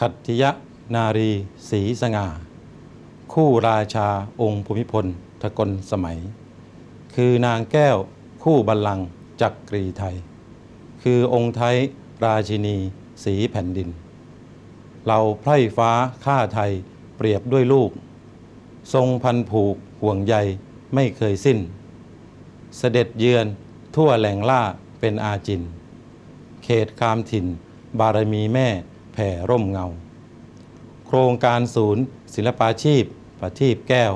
ขัตติยะนารีศรีสง่า คู่ราชาองค์ภูมิพลทกลสมัย คือนางแก้วคู่บัลลังก์จักรีไทย คือองค์ไทยราชินีสีแผ่นดิน เราไพร่ฟ้าข้าไทยเปรียบด้วยลูก ทรงพันผูกห่วงใยไม่เคยสิ้น เสด็จเยือนทั่วแหล่งล่าเป็นอาจิน เขตคามถิ่น บารมีแม่ แผ่ร่มเงา โครงการศูนย์ ศิลปาชีพ ประทีปแก้ว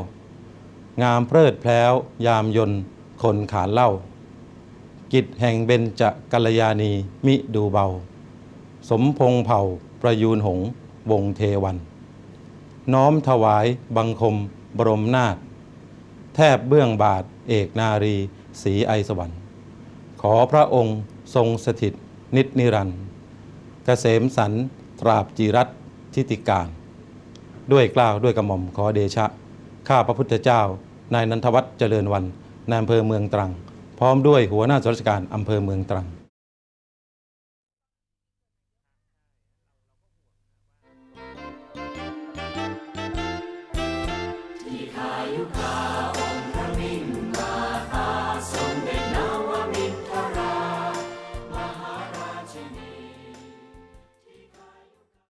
งามเพลิดแพล้วยามยนต์คนขานเล่า กิจแห่งเบญจกัลยาณีมิดูเบา สมพงเผ่าประยูนหงวงเทวัน น้อมถวายบังคมบรมนาถแทบเบื้องบาทเอกนารีศรีไอสวรรค์ ขอพระองค์ทรงสถิตนิจนิรันดร์เกษมสัน ตราบจีรัตทิติการ ด้วยกล้าวด้วยกระหม่อมขอเดชะ ข้าพระพุทธเจ้า นายนันทวัฒน์เจริญวันนายอำเภอเมืองตรัง พร้อมด้วยหัวหน้าราชการอำเภอเมืองตรัง